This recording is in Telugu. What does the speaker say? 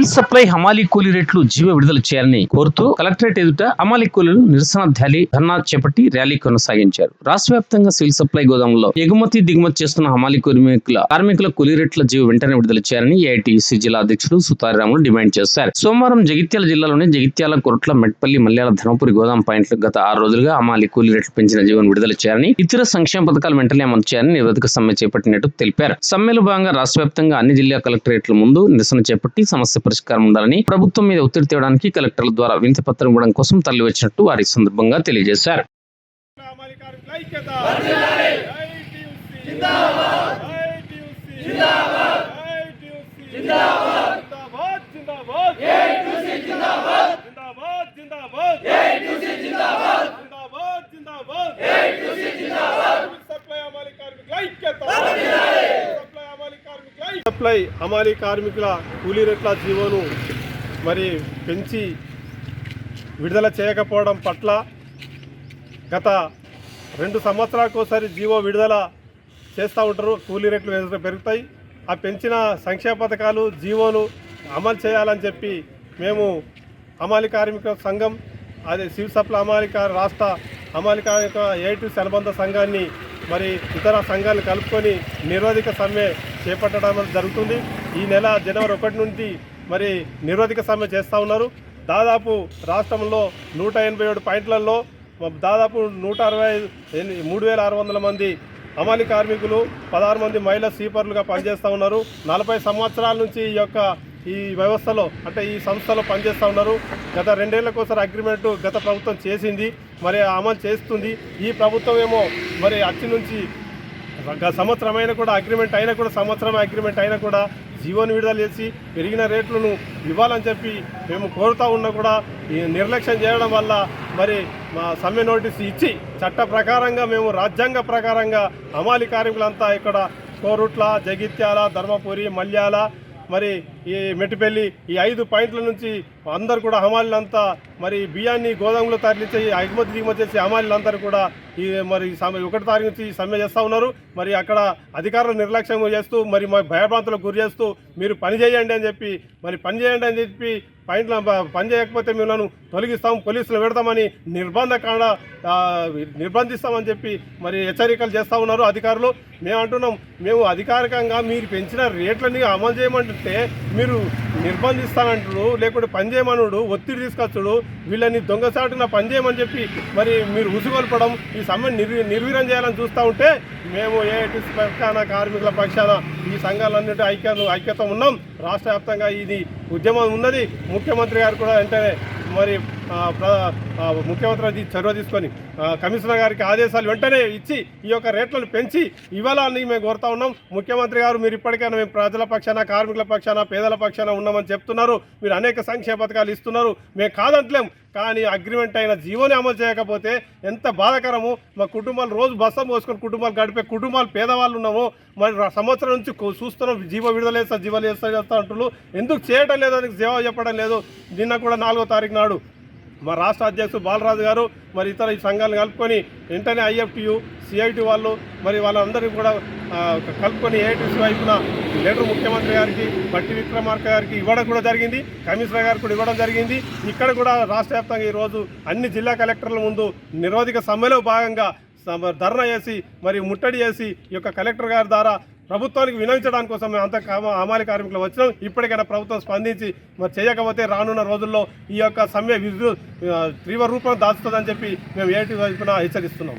సివిల్ సప్లై హమాలీ కూలీ రేట్లు జీవ విడుదల చేయాలని కోరుతూ కలెక్టరేట్ ఎదుట హమాలీ కూలీలు నిరసన ధ్యాలి ధర్నా చేపట్టి ర్యాలీ కొనసాగించారు. రాష్ట్ర వ్యాప్తంగా సివిల్ సప్లై గోదాంలో ఎగుమతి దిగుమతి చేస్తున్న హమాలి కార్మికుల కార్మికుల కూలీ రేట్ల జీవ వెంటనే విడుదల చేయాలని ఏఐటీసీ జిల్లా అధ్యక్షుడు సుతారాములు డిమాండ్ చేశారు. సోమవారం జగిత్యాల జిల్లాలోని జగిత్యాల కొరట్ల మెట్పల్లి మల్యాల ధర్మపురి గోదాం పాయింట్లు గత ఆరు రోజులుగా హమాలి కూలీ రేట్లు పెంచిన జీవన విడుదల చేయాలని ఇతర సంక్షేమ పథకాలు వెంటనే అమలు చేయాలని నిరోధక సమ్మె చేపట్టినట్టు తెలిపారు. సమ్మెలో భాగంగా రాష్ట్ర వ్యాప్తంగా అన్ని జిల్లా కలెక్టరేట్ల ముందు నిరసన చేపట్టి సమస్య పరిష్కారం ఉండాలని ప్రభుత్వం మీద ఒత్తిడి తేవడానికి కలెక్టర్ల ద్వారా వినతి పత్రం ఇవ్వడం కోసం తరలి వచ్చినట్టు వారి సందర్భంగా తెలియజేశారు. జిందాబాద్. సప్లై హమాలీ కార్మికుల కూలీ రేట్ల జీవోను మరి పెంచి విడుదల చేయకపోవడం పట్ల గత రెండు సంవత్సరాలకు ఒకసారి జీవో విడుదల చేస్తూ ఉంటారు. కూలీ రేట్లు పెరుగుతాయి. ఆ పెంచిన సంక్షేమ పథకాలు జీవోను అమలు చేయాలని చెప్పి మేము అమాలి కార్మిక సంఘం అదే సివిల్ సప్లై హమాలి రాష్ట్ర అమాలి కార్మిక ఏఐటీసీ అనుబంధ సంఘాన్ని మరి ఇతర సంఘాలను కలుపుకొని నిరోధిక సమ్మె చేపట్టడం అనేది జరుగుతుంది. ఈ నెల జనవరి ఒకటి నుండి మరి నిరోధిక సమ్మె చేస్తూ ఉన్నారు. దాదాపు రాష్ట్రంలో నూట ఎనభై ఏడు పాయింట్లలో దాదాపు నూట అరవై మూడు వేల ఆరు వందల మంది అమలి కార్మికులు పదహారు మంది మహిళా స్వీపర్లుగా పనిచేస్తూ ఉన్నారు. నలభై సంవత్సరాల నుంచి ఈ యొక్క ఈ వ్యవస్థలో అంటే ఈ సంస్థలో పనిచేస్తూ ఉన్నారు. గత రెండేళ్ళకోసారి అగ్రిమెంట్ గత ప్రభుత్వం చేసింది మరి అమలు చేస్తుంది. ఈ ప్రభుత్వం ఏమో మరి అచ్చి నుంచి గత సంవత్సరం అయినా కూడా అగ్రిమెంట్ అయినా కూడా సంవత్సరం అగ్రిమెంట్ అయినా కూడా జీవోని విడుదల చేసి పెరిగిన రేట్లను ఇవ్వాలని చెప్పి మేము కోరుతా ఉన్నా కూడా ఈ నిర్లక్ష్యం చేయడం వల్ల మరి మా సమ్మె నోటీసు ఇచ్చి చట్ట ప్రకారంగా మేము రాజ్యాంగ ప్రకారంగా అమాలి కార్మికులంతా ఇక్కడ కోరుట్ల జగిత్యాల ధర్మపురి మల్యాల మరి ఈ మెట్టిపల్లి ఈ ఐదు పాయింట్ల నుంచి అందరు కూడా హమాలీలంతా మరి బియ్యాన్ని గోదాములో తరలించి ఎగుమతి దిగుమతి చేసే హమాలీలందరూ కూడా ఈ మరి సమ్మె ఒకటి తారీఖు నుంచి సమ్మె చేస్తూ ఉన్నారు. మరి అక్కడ అధికారులు నిర్లక్ష్యం చేస్తూ మరి మా భయభ్రాంతులకు గురి చేస్తూ మీరు పని చేయండి అని చెప్పి మరి పని చేయండి అని చెప్పి పాయింట్ల పని చేయకపోతే మిమ్మల్ని తొలగిస్తాం పోలీసులు పెడతామని నిర్బంధ కాడ నిర్బంధిస్తామని చెప్పి మరి హెచ్చరికలు చేస్తూ ఉన్నారు అధికారులు. మేము అంటున్నాం మేము అధికారికంగా మీరు పెంచిన రేట్లని అమలు చేయమంటుంటే మీరు నిర్బంధిస్తానంటుడు లేకుంటే పనిచేయమనుడు ఒత్తిడి తీసుకొచ్చుడు వీళ్ళని దొంగసాటున పనిచేయమని చెప్పి మరి మీరు ఉసుగొల్పడం ఈ సమ్మెను నిర్వీ నిర్వీర్యం చేయాలని చూస్తూ ఉంటే మేము ఏఐటీసీ పక్షాన కార్మికుల పక్షాన ఈ సంఘాలన్నిటి ఐక్య ఐక్యత ఉన్నాం. రాష్ట్ర వ్యాప్తంగా ఇది ఉద్యమం ఉన్నది. ముఖ్యమంత్రి గారు కూడా వెంటనే మరి ముఖ్యమంత్రి అది చొరవ తీసుకొని కమిషనర్ గారికి ఆదేశాలు వెంటనే ఇచ్చి ఈ యొక్క రేట్లను పెంచి ఇవ్వాలని మేము కోరుతా ఉన్నాం. ముఖ్యమంత్రి గారు మీరు ఇప్పటికైనా మేము ప్రజల పక్షాన కార్మికుల పక్షాన పేదల పక్షాన ఉన్నామని చెప్తున్నారు. మీరు అనేక సంక్షేమ పథకాలు ఇస్తున్నారు. మేము కాదంటలేం. కానీ అగ్రిమెంట్ అయిన జీవోని అమలు చేయకపోతే ఎంత బాధకరము. మా కుటుంబాలు రోజు బస్సం పోసుకొని కుటుంబాలు గడిపే కుటుంబాలు పేదవాళ్ళు ఉన్నాము. మరి సంవత్సరం నుంచి చూస్తున్నాం. జీవో విడుదల చేస్తా జీవోలు చేస్తా చేస్తా అంటున్నారు. ఎందుకు చేయటం లేదు? అని జవాబు చెప్పడం లేదు. నిన్న కూడా నాలుగో తారీఖు నాడు మా రాష్ట్ర అధ్యక్షుడు బాలరాజు గారు మరి ఇతర ఈ సంఘాలను కలుపుకొని వెంటనే ఐఎఫ్టియు సిఐటి వాళ్ళు మరి వాళ్ళందరినీ కూడా కలుపుకొని ఏఐటీసీ వైపున లెటర్ ముఖ్యమంత్రి గారికి బట్టి విక్రమార్క గారికి ఇవ్వడం కూడా జరిగింది కమిషనర్ గారికి కూడా ఇవ్వడం జరిగింది. ఇక్కడ కూడా రాష్ట్ర వ్యాప్తంగా ఈరోజు అన్ని జిల్లా కలెక్టర్ల ముందు నిరోధిక సమ్మెలో భాగంగా ధర్నా చేసి మరి ముట్టడి చేసి ఈ యొక్క కలెక్టర్ గారి ద్వారా ప్రభుత్వానికి వినవించడానికి కోసం మేము అంత అమాలి కార్మికులు వచ్చినాం. ఇప్పటికైనా ప్రభుత్వం స్పందించి మరి చేయకపోతే రానున్న రోజుల్లో ఈ యొక్క సమ్మె విద్యుత్ తీవ్ర రూపం దాచుతుందని చెప్పి మేము ఏటి వైపున హెచ్చరిస్తున్నాం.